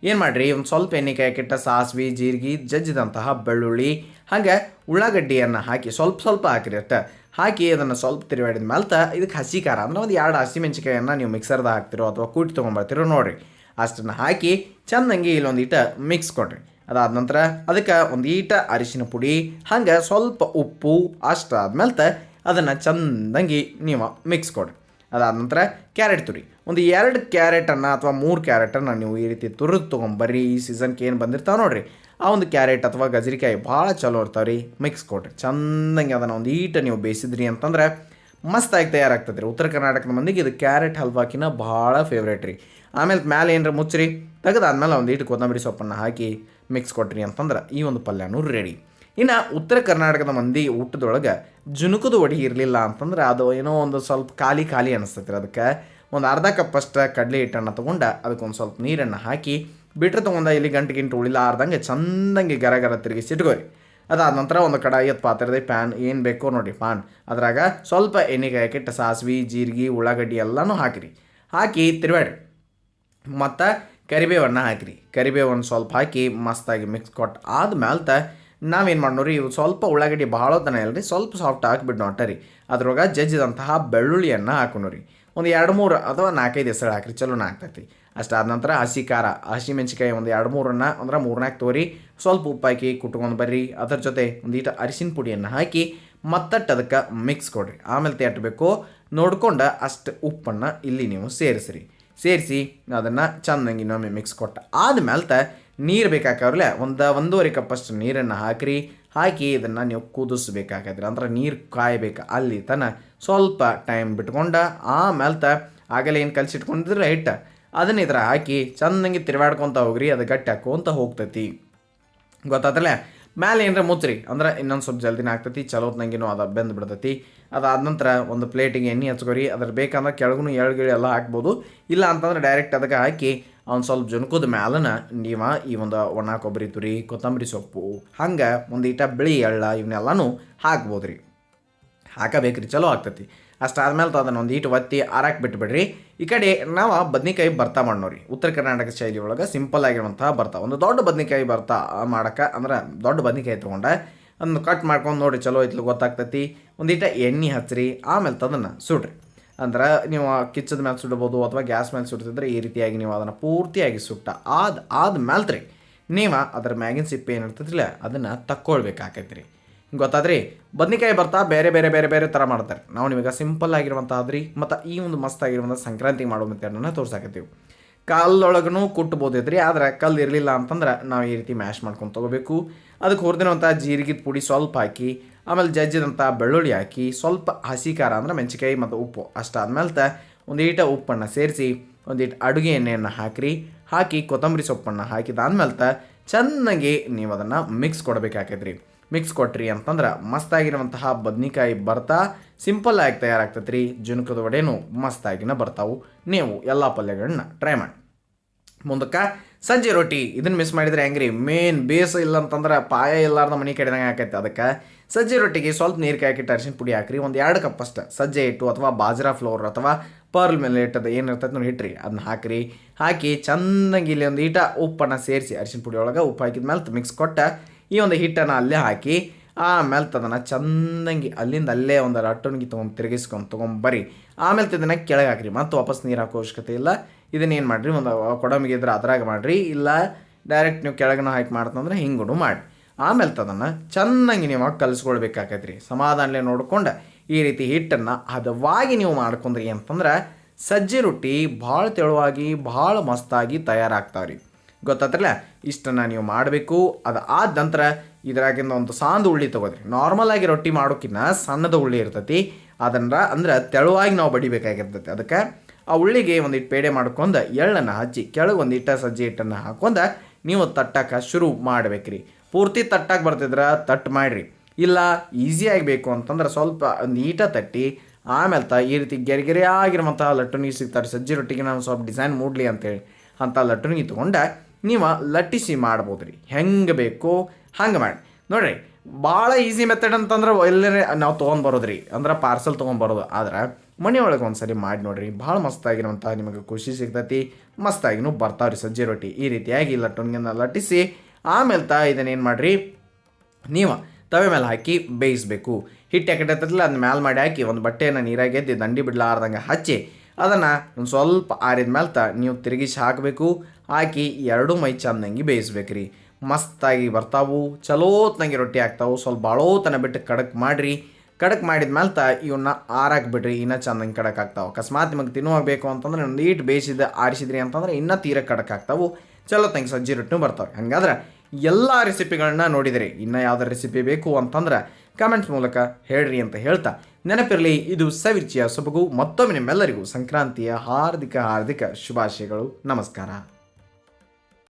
ಏನು ಮಾಡಿರಿ? ಒಂದು ಸ್ವಲ್ಪ ಎಣ್ಣೆ ಕೆಟ್ಟ ಸಾಸ್ವಿ, ಜೀರಿಗೆ, ಜಜ್ಜಿದಂತಹ ಬೆಳ್ಳುಳ್ಳಿ, ಹಾಗೆ ಉಳ್ಳಾಗಡ್ಡಿಯನ್ನು ಹಾಕಿ ಸ್ವಲ್ಪ ಸ್ವಲ್ಪ ಹಾಕಿರಿ ಅಷ್ಟೇ ಹಾಕಿ ಅದನ್ನು ಸ್ವಲ್ಪ ತಿರುವಾಡಿದ ಮೇಲೆ ಇದಕ್ಕೆ ಹಸಿ ಖಾರ ಅಂದ್ರೆ ಒಂದು ಎರಡು ಹಸಿ ಮೆಣಸಿಕಾಯನ್ನು ನೀವು ಮಿಕ್ಸರ್ದಾಗ ಹಾಕ್ತಿರೋ ಅಥವಾ ಕೂಟಿ ತೊಗೊಂಬರ್ತಿರೋ ನೋಡಿರಿ. ಅಷ್ಟನ್ನು ಹಾಕಿ ಚೆನ್ನಾಗಿ ಇಲ್ಲೊಂದು ಈಟ ಮಿಕ್ಸ್ ಕೊಡ್ರಿ. ಅದಾದ ನಂತರ ಅದಕ್ಕೆ ಒಂದು ಈಟ ಅರಿಶಿನ ಪುಡಿ, ಹಾಗೆ ಸ್ವಲ್ಪ ಉಪ್ಪು ಅಷ್ಟಾದ್ಮೇಲೆ ಅದನ್ನು ಚಂದಂಗಿ ನೀವು ಮಿಕ್ಸ್ ಕೊಡ್ರಿ. ಅದಾದ ನಂತರ ಕ್ಯಾರೆಟ್ ತುರಿ. ಒಂದು ಎರಡು ಕ್ಯಾರೆಟನ್ನು ಅಥವಾ ಮೂರು ಕ್ಯಾರೆಟನ್ನು ನೀವು ಈ ರೀತಿ ತುರಿದು ತೊಗೊಂಬರ್ರಿ ಈ ಸೀಸನ್ಗೆ ಏನು ಬಂದಿರ್ತಾವೆ ನೋಡಿರಿ. ಆ ಒಂದು ಕ್ಯಾರೆಟ್ ಅಥವಾ ಗಜರಿಕಾಯಿ ಭಾಳ ಚಲೋ ಇರ್ತಾವೆ ರೀ ಮಿಕ್ಸ್ ಕೊಡ್ರಿ ಚಂದಂಗೆ ಅದನ್ನು ಒಂದು ಈಟ ನೀವು ಬೇಯಿಸಿದ್ರಿ ಅಂತಂದ್ರೆ ಮಸ್ತಾಗಿ ತಯಾರಾಗ್ತದೆ ರೀ ಉತ್ತರ ಕರ್ನಾಟಕದ ಮಂದಿಗೆ ಇದು ಕ್ಯಾರೆಟ್ ಹಲ್ವಾಕಿನ ಭಾಳ ಫೇವ್ರೇಟ್ ರೀ. ಆಮೇಲೆ ಮ್ಯಾಲೆ ಏನರ ಮುಚ್ಚಿರಿ ತೆಗೆದಾದ್ಮೇಲೆ ಒಂದು ಈಟು ಕೊತ್ತಂಬರಿ ಸೊಪ್ಪನ್ನು ಹಾಕಿ ಮಿಕ್ಸ್ ಕೊಟ್ರಿ ಅಂತಂದ್ರೆ ಈ ಒಂದು ಪಲ್ಯನೂ ರೆಡಿ ಇನ್ನು ಉತ್ತರ ಕರ್ನಾಟಕದ ಮಂದಿ ಊಟದೊಳಗೆ ಜುನುಕದ ಒಡಿ ಇರಲಿಲ್ಲ ಅಂತಂದ್ರೆ ಅದು ಏನೋ ಒಂದು ಸ್ವಲ್ಪ ಖಾಲಿ ಖಾಲಿ ಅನಿಸ್ತೈತಿ ಅದಕ್ಕೆ. ಒಂದು ಅರ್ಧ ಕಪ್ ಅಷ್ಟು ಕಡಲೆ ಹಿಟ್ಟನ್ನು ತೊಗೊಂಡು ಅದಕ್ಕೊಂದು ಸ್ವಲ್ಪ ನೀರನ್ನು ಹಾಕಿ ಬಿಟ್ರೆ ತೊಗೊಂಡ ಇಲ್ಲಿ ಗಂಟೆ ಗಿಂಟು ಉಳಿಲಾರ್ದಂಗೆ ಚಂದಂಗೆ ಗರ ಗರ ತಿರುಗಿಸಿ ಇಟ್ಕೋರಿ. ಅದಾದ ನಂತರ ಒಂದು ಕಡಾಯಿ ಪಾತ್ರೆದ ಪ್ಯಾನ್ ಏನು ಬೇಕೋ ನೋಡಿ ಪಾನ್. ಅದ್ರಾಗ ಸ್ವಲ್ಪ ಎಣ್ಣೆಗೆ ಕೆಟ್ಟ ಸಾಸ್ವಿ, ಜೀರಿಗೆ, ಉಳ್ಳಾಗಡ್ಡಿ ಎಲ್ಲನೂ ಹಾಕಿರಿ. ಹಾಕಿ ತಿರುವಾಡ್ರಿ ಮತ್ತು ಕರಿಬೇವನ್ನು ಹಾಕಿರಿ. ಕರಿಬೇವನ್ನು ಸ್ವಲ್ಪ ಹಾಕಿ ಮಸ್ತಾಗಿ ಮಿಕ್ಸ್ ಕೊಟ್ಟು ಆದ್ಮೇಲೆ ನಾವೇನು ಮಾಡೋರಿ ಇವು ಸ್ವಲ್ಪ ಉಳ್ಳಾಗಡ್ಡಿ ಭಾಳ ತನ ಇಲ್ಲ ರೀ ಸ್ವಲ್ಪ ಸಾಫ್ಟ್ ಹಾಕಿಬಿಟ್ಟು ನೋಟರಿ. ಅದ್ರೊಳಗೆ ಜಜ್ಜಿದಂತಹ ಬೆಳ್ಳುಳ್ಳಿಯನ್ನು ರೀ ಒಂದು ಎರಡು ಮೂರು ಅಥವಾ ನಾಲ್ಕೈದು ಹೆಸರು ಹಾಕ್ರಿ ಚಲೋ ಅಷ್ಟು ಅಷ್ಟಾದ ನಂತರ ಹಸಿ ಖಾರ, ಹಸಿ ಮೆಣಸಿಕಾಯಿ ಒಂದು ಎರಡು ಮೂರನ್ನು ಅಂದ್ರೆ ಮೂರ್ನಾಲ್ಕು ತೋರಿ, ಸ್ವಲ್ಪ ಉಪ್ಪು ಹಾಕಿ ಕುಟ್ಕೊಂಡು ಬರ್ರಿ. ಅದರ ಜೊತೆ ಒಂದೀಟ ಅರಿಶಿನ ಪುಡಿಯನ್ನು ಹಾಕಿ ಮತ್ತಟ್ಟು ಅದಕ್ಕೆ ಮಿಕ್ಸ್ ಕೊಡ್ರಿ. ಆಮೇಲೆ ತೆಟ್ಟಬೇಕು ನೋಡ್ಕೊಂಡು ಅಷ್ಟು ಉಪ್ಪನ್ನು ಇಲ್ಲಿ ನೀವು ಸೇರಿಸ್ರಿ. ಸೇರಿಸಿ ಅದನ್ನು ಚೆನ್ನಾಗಿ ಇನ್ನೊಮ್ಮೆ ಮಿಕ್ಸ್ ಕೊಟ್ಟ. ಆದಮೇಲೆ ನೀರು ಬೇಕಾಗವ್ರಲ್ಲ ಒಂದು ಒಂದೂವರೆ ಕಪ್ಪಷ್ಟು ನೀರನ್ನು ಹಾಕಿರಿ. ಹಾಕಿ ಇದನ್ನು ನೀವು ಕುದಿಸ್ಬೇಕಾಗತ್ರಿ ಅಂದ್ರೆ ನೀರು ಕಾಯಬೇಕು ಅಲ್ಲಿ ತನ ಸ್ವಲ್ಪ ಟೈಮ್ ಬಿಟ್ಕೊಂಡ ಆಮೇಲೆ ತ ಆಗಲೇ ಏನು ಕಲಸಿಟ್ಕೊಂಡಿದ್ರೆ ಹಿಟ್ಟು, ಅದನ್ನ ಇದ್ರ ಹಾಕಿ ಚಂದಂಗೆ ತಿರುಗಾಡ್ಕೊತ ಹೋಗ್ರಿ, ಅದು ಗಟ್ಟಿ ಹಾಕೋಂತ ಹೋಗ್ತೈತಿ. ಗೊತ್ತಾತಲ್ಲ? ಮ್ಯಾಲೆ ಏನರ ಮುಚ್ಚ್ರಿ ಅಂದ್ರೆ ಇನ್ನೊಂದು ಸ್ವಲ್ಪ ಜಲ್ದಿನ ಆಗ್ತೈತಿ, ಚಲೋತ್ನಂಗಿನೂ ಅದು ಬೆಂದು ಬಿಡ್ತೈತಿ. ಅದಾದ ನಂತರ ಒಂದು ಪ್ಲೇಟಿಗೆ ಎಣ್ಣೆ ಹಚ್ಕೊರಿ, ಅದ್ರ ಬೇಕಂದ್ರೆ ಕೆಳಗೂ ಎಳ್ಗಿಳಿ ಎಲ್ಲ ಹಾಕ್ಬೋದು. ಇಲ್ಲ ಅಂತಂದ್ರೆ ಡೈರೆಕ್ಟ್ ಅದಕ್ಕೆ ಹಾಕಿ ಅವ್ನು ಸ್ವಲ್ಪ ಜನಕದ ಮ್ಯಾಲನ ನೀವ ಈ ಒಂದು ಒಣ, ಕೊಬ್ಬರಿ, ತುರಿ, ಕೊತ್ತಂಬರಿ ಸೊಪ್ಪು, ಹಂಗೆ ಒಂದು ಈಟ ಬಿಳಿ ಎಳ್ಳ ಇವನ್ನೆಲ್ಲನೂ ಹಾಕ್ಬೋದು ರೀ ಹಾಕಬೇಕ್ರಿ, ಚಲೋ ಆಗ್ತೈತಿ. ಆದಮೇಲೆ ಅದನ್ನು ಒಂದು ಈಟು ಒತ್ತಿ ಆರಾಕ್ ಬಿಟ್ಬಿಡ್ರಿ. ಈ ಕಡೆ ನಾವು ಬದ್ನಿಕಾಯಿ ಬರ್ತಾ ಮಾಡ್ನೋರಿ. ಉತ್ತರ ಕರ್ನಾಟಕ ಶೈಲಿ ಒಳಗೆ ಸಿಂಪಲ್ ಆಗಿರುವಂತಹ ಬರ್ತಾ. ಒಂದು ದೊಡ್ಡ ಬದ್ನಿಕಾಯಿ ಬರ್ತಾ ಮಾಡಕ್ಕೆ ಅಂದ್ರೆ ದೊಡ್ಡ ಬದ್ನಿಕಾಯಿ ತೊಗೊಂಡೆ ಅದನ್ನು ಕಟ್ ಮಾಡ್ಕೊಂಡು ನೋಡಿ ಚಲೋ ಐತ್ಲು ಗೊತ್ತಾಗ್ತೈತಿ. ಒಂದೀಟ ಎಣ್ಣೆ ಹಚ್ಚಿರಿ ಆಮೇಲೆ ತದನ್ನು ಸುಡ್ರಿ. ಅಂದ್ರೆ ನೀವು ಕಿಚ್ಚದ ಮೇಲೆ ಸುಡಬಹುದು ಅಥವಾ ಗ್ಯಾಸ್ ಮೇಲೆ ಸುಡ್ತಿದ್ರೆ ಈ ರೀತಿಯಾಗಿ ನೀವು ಅದನ್ನು ಪೂರ್ತಿಯಾಗಿ ಸುಟ್ಟ. ಆದ ಆದ ಮ್ಯಾಲ್ತ್ರಿ. ನೀವು ಅದರ ಮ್ಯಾಗಿನ ಸಿಪ್ಪೆ ಏನಿರ್ತದಿಲ್ಲ ಅದನ್ನು ತಕ್ಕೊಳ್ಬೇಕಾಕೈತಿ ರೀ ಗೊತ್ತಾದ್ರಿ? ಬದ್ನಿಕಾಯಿ ಬರ್ತಾ ಬೇರೆ ಬೇರೆ ಬೇರೆ ಬೇರೆ ಥರ ಮಾಡ್ತಾರೆ. ನಾವು ನಿಮಗೆ ಸಿಂಪಲ್ ಆಗಿರುವಂಥದ್ರಿ ಮತ್ತು ಈ ಒಂದು ಮಸ್ತ್ ಆಗಿರುವಂಥ ಸಂಕ್ರಾಂತಿ ಮಾಡೋ ಮೆಥಡನ್ನು ತೋರ್ಸಾಕತ್ತೀವಿ. ಕಲ್ಲೊಳಗೂ ಕುಟ್ಬೋದಿದ್ರಿ, ಆದ್ರೆ ಕಲ್ಲು ಇರಲಿಲ್ಲ ಅಂತಂದ್ರೆ ನಾವು ಈ ರೀತಿ ಮ್ಯಾಶ್ ಮಾಡ್ಕೊಂಡು ತೊಗೋಬೇಕು. ಅದಕ್ಕೆ ಹುರಿದಿರುವಂಥ ಜೀರಿಗೆದ ಪುಡಿ ಸ್ವಲ್ಪ ಹಾಕಿ ಆಮೇಲೆ ಜಜ್ಜಿದಂಥ ಬೆಳ್ಳುಳ್ಳಿ ಹಾಕಿ ಸ್ವಲ್ಪ ಹಸಿ ಖಾರ ಅಂದ್ರೆ ಮೆಣಸಿಕಾಯಿ ಮತ್ತು ಉಪ್ಪು ಅಷ್ಟಾದ್ಮೇಲೆ ಒಂದೀಟ ಉಪ್ಪನ್ನು ಸೇರಿಸಿ, ಒಂದೀಟು ಅಡುಗೆ ಎಣ್ಣೆಯನ್ನು ಹಾಕಿರಿ. ಹಾಕಿ ಕೊತ್ತಂಬರಿ ಸೊಪ್ಪನ್ನು ಹಾಕಿದಾದ್ಮೇಲೆ ಚೆನ್ನಾಗಿ ನೀವು ಅದನ್ನು ಮಿಕ್ಸ್ ಕೊಡಬೇಕಾಕೈತ್ರಿ. ಮಿಕ್ಸ್ ಕೊಟ್ರಿ ಅಂತಂದ್ರೆ ಮಸ್ತಾಗಿರುವಂತಹ ಬದ್ನಿಕಾಯಿ ಬರ್ತಾ ಸಿಂಪಲ್ ಆಗಿ ತಯಾರಾಗ್ತೈತೆ ರೀ ಜುನ್ಕದ ವಡೆನೂ ಮಸ್ತಾಗಿನ ಬರ್ತಾವು. ನೀವು ಎಲ್ಲ ಪಲ್ಯಗಳನ್ನ ಟ್ರೈ ಮಾಡಿ. ಮುಂದಕ್ಕೆ ಸಜ್ಜಿ ರೊಟ್ಟಿ, ಇದನ್ನ ಮಿಸ್ ಮಾಡಿದ್ರೆ ಹೆಂಗ್ರಿ? ಮೇನ್ ಬೇಸ್ ಇಲ್ಲ ಅಂತಂದ್ರೆ ಪಾಯ ಇಲ್ಲಾರ್ದ ಮನೆ ಕಡಿದಂಗೆ ಆಕೈತೆ. ಅದಕ್ಕೆ ಸಜ್ಜೆ ರೊಟ್ಟಿಗೆ ಸ್ವಲ್ಪ ನೀರು ಕಾಯಕಿಟ್ಟು ಅರಿಶಿನ ಪುಡಿ ಹಾಕ್ರಿ. ಒಂದು ಎರಡು ಕಪ್ ಅಷ್ಟು. ಸಜ್ಜೆ ಹಿಟ್ಟು ಅಥವಾ ಬಾಜ್ರಾ ಫ್ಲೋರ್ ಅಥವಾ ಪರ್ಲ್ ಮೇಲೆ ಇಟ್ಟದ ಏನಿರ್ತೈತೆ ನೋಡಿ ಇಟ್ರಿ ಅದನ್ನ ಹಾಕ್ರಿ. ಹಾಕಿ ಚೆನ್ನಾಗಿ ಇಲ್ಲಿ ಒಂದು ಈಟ ಉಪ್ಪನ್ನು ಸೇರಿಸಿ ಅರಿಶಿನ ಪುಡಿ ಒಳಗೆ ಉಪ್ಪು ಹಾಕಿದ ಮೇಲೆ ಮಿಕ್ಸ್ ಕೊಟ್ಟ ಈ ಒಂದು ಹಿಟ್ಟನ್ನು ಅಲ್ಲೇ ಹಾಕಿ ಆಮೇಲೆ ತದನ್ನು ಚೆನ್ನಾಗಿ ಅಲ್ಲಿಂದ ಅಲ್ಲೇ ಒಂದು ರಟ್ಟಣಿಗೆ ತೊಗೊಂಡು ತಿರುಗಿಸ್ಕೊಂಡು ತೊಗೊಂಬರ್ರಿ ಆಮೇಲೆ ಇದನ್ನು ಕೆಳಗೆ ಹಾಕ್ರಿ. ಮತ್ತೆ ವಾಪಸ್ ನೀರು ಹಾಕೋ ಅವಶ್ಯಕತೆ ಇಲ್ಲ. ಇದನ್ನೇನು ಮಾಡಿರಿ? ಒಂದು ಕೊಡಮಿಗೆ ಇದ್ರೆ ಅದ್ರಾಗ ಮಾಡಿರಿ. ಇಲ್ಲ ಡೈರೆಕ್ಟ್ ನೀವು ಕೆಳಗನ ಹಾಕಿ ಮಾಡ್ತಂದ್ರೆ ಹಿಂಗೂ ಮಾಡಿ ಆಮೇಲೆ ತದನ್ನು ಚೆನ್ನಾಗಿ ನೀವು ಕಲಿಸ್ಕೊಳ್ಬೇಕಾಕೈತ್ರಿ. ಸಮಾಧಾನಲೆ ನೋಡ್ಕೊಂಡು ಈ ರೀತಿ ಹಿಟ್ಟನ್ನು ಹದವಾಗಿ ನೀವು ಮಾಡ್ಕೊಂಡ್ರಿ ಅಂತಂದ್ರೆ ಸಜ್ಜಿ ರೊಟ್ಟಿ ಭಾಳ ತೆಳುವಾಗಿ, ಭಾಳ ಮಸ್ತಾಗಿ ತಯಾರಾಗ್ತಾವ್ರಿ. ಗೊತ್ತಾತ್ರಲ್ಲ ಇಷ್ಟನ್ನು ನೀವು ಮಾಡಬೇಕು. ಅದು ಆದ ನಂತರ ಇದ್ರಾಗಿಂದ ಒಂದು ಸಾಂದು ಉಳ್ಳಿ ತೊಗೋದ್ರಿ. ನಾರ್ಮಲಾಗಿ ರೊಟ್ಟಿ ಮಾಡೋಕ್ಕಿಂತ ಸಣ್ಣದ ಉಳ್ಳಿ ಇರ್ತೈತಿ. ಅದನ್ನ ಅಂದ್ರೆ ತೆಳುವಾಗಿ ನಾವು ಬಡಿಬೇಕಾಗಿರ್ತೈತಿ. ಅದಕ್ಕೆ ಆ ಉಳ್ಳಿಗೆ ಒಂದಿಟ್ಟು ಪೇಡೆ ಮಾಡ್ಕೊಂಡು ಎಳ್ಳನ್ನು ಹಚ್ಚಿ ಕೆಳಗೆ ಇಟ್ಟ ಸಜ್ಜಿ ಹಿಟ್ಟನ್ನು ಹಾಕೊಂಡು ನೀವು ತಟ್ಟಕ್ಕೆ ಶುರು ಮಾಡ್ಬೇಕ್ರಿ. ಪೂರ್ತಿ ತಟ್ಟಕ್ಕೆ ಬರ್ತಿದ್ರೆ ತಟ್ಟು ಮಾಡಿರಿ. ಇಲ್ಲ ಈಸಿಯಾಗಿ ಬೇಕು ಅಂತಂದ್ರೆ ಸ್ವಲ್ಪ ನೀಟ ತಟ್ಟಿ ಆಮೇಲೆ ತ ಈ ರೀತಿ ಗೆರೆಗೆರೆ ಗೆರೆ ಆಗಿರುವಂತಹ ಲಟ್ಟುನಿ ಸಿಗ್ತಾರೆ. ಸಜ್ಜಿ ರೊಟ್ಟಿಗೆ ನಾವು ಸ್ವಲ್ಪ ಡಿಸೈನ್ ಮೂಡಲಿ ಅಂತೇಳಿ ಅಂಥ ಲಟ್ಟುನಿ ತೊಗೊಂಡೆ ನೀವು ಲಟ್ಟಿಸಿ ಮಾಡ್ಬೋದು ರೀ ಹೆಂಗೆ ಬೇಕು ಹಂಗೆ ಮಾಡಿ. ನೋಡ್ರಿ ಭಾಳ ಈಸಿ ಮೆಥಡ್ ಅಂತಂದ್ರೆ ಎಲ್ಲರೇ ನಾವು ತೊಗೊಂಡ್ಬರೋದ್ರಿ ಅಂದ್ರೆ ಪಾರ್ಸಲ್ ತೊಗೊಂಬರೋದು ಆದ್ರೆ ಮನೆಯೊಳಗೆ ಒಂದು ಸರಿ ಮಾಡಿ ನೋಡ್ರಿ. ಭಾಳ ಮಸ್ತಾಗಿರುವಂಥ ನಿಮಗೆ ಖುಷಿ ಸಿಗ್ತೈತಿ. ಮಸ್ತಾಗಿನೂ ಬರ್ತಾವ್ರಿ ಸಜ್ಜೆ ರೊಟ್ಟಿ. ಈ ರೀತಿಯಾಗಿ ಲಟ್ಟುನಿಗೆನ ಲಟ್ಟಿಸಿ ಆಮೇಲೆ ತಾ ಇದನ್ನೇನು ಮಾಡಿರಿ? ನೀವು ತವೆ ಮೇಲೆ ಹಾಕಿ ಬೇಯಿಸಬೇಕು. ಹಿಟ್ಟು ಯಾಕಟ್ಟೈತಲ್ಲ ಅದನ್ನ ಮ್ಯಾಲೆ ಮಾಡಿ ಹಾಕಿ ಒಂದು ಬಟ್ಟೆಯನ್ನು ನೀರಾಗಿ ಎದ್ದು ದಂಡಿ ಬಿಡ್ಲಾರ್ದಂಗೆ ಹಚ್ಚಿ ಅದನ್ನು ಒಂದು ಸ್ವಲ್ಪ ಆರಿದ ಮೇಲೆ ತ ನೀವು ತಿರುಗಿಸಿ ಹಾಕಬೇಕು. ಹಾಕಿ ಎರಡೂ ಮೈ ಚಂದಂಗೆ ಬೇಯಿಸ್ಬೇಕ್ರಿ. ಮಸ್ತಾಗಿ ಬರ್ತಾವು. ಚಲೋತ್ನಂಗೆ ರೊಟ್ಟಿ ಆಗ್ತಾವು. ಸ್ವಲ್ಪ ಭಾಳೋತನ ಬಿಟ್ಟು ಕಡಕ್ ಮಾಡಿರಿ. ಕಡಕ್ ಮಾಡಿದ ಮೇಲೆ ತ ಇವನ್ನ ಆರಾಕ್ ಬಿಡ್ರಿ ಇನ್ನೂ ಚಂದಂಗೆ ಕಡಕ್ ಆಗ್ತಾವೆ. ಅಕಸ್ಮಾತ್ ನಿಮಗೆ ತಿನ್ನುವಾಗಬೇಕು ಅಂತಂದ್ರೆ ನೀಟ್ ಬೇಯಿಸಿದ ಆರಿಸಿದ್ರಿ ಅಂತಂದ್ರೆ ಇನ್ನೂ ತೀರ ಕಡಕ್ ಆಗ್ತಾವು. ಚಲೋ ತಂಗೆ ಸಜ್ಜಿ ರೊಟ್ಟಿನೂ ಬರ್ತಾವೆ. ಹಂಗಾದ್ರೆ ಎಲ್ಲ ರೆಸಿಪಿಗಳನ್ನ ನೋಡಿದಿರಿ. ಇನ್ನು ಯಾವ್ದು ರೆಸಿಪಿ ಬೇಕು ಅಂತಂದ್ರೆ ಕಮೆಂಟ್ಸ್ ಮೂಲಕ ಹೇಳ್ರಿ ಅಂತ ಹೇಳ್ತಾ. ನೆನಪಿರಲಿ, ಇದು ಸವಿರ್ಚಿಯ ಸೊಬಗು. ಮತ್ತೊಮ್ಮೆ ನಿಮ್ಮೆಲ್ಲರಿಗೂ ಸಂಕ್ರಾಂತಿಯ ಹಾರ್ದಿಕ ಹಾರ್ದಿಕ ಶುಭಾಶಯಗಳು. ನಮಸ್ಕಾರ.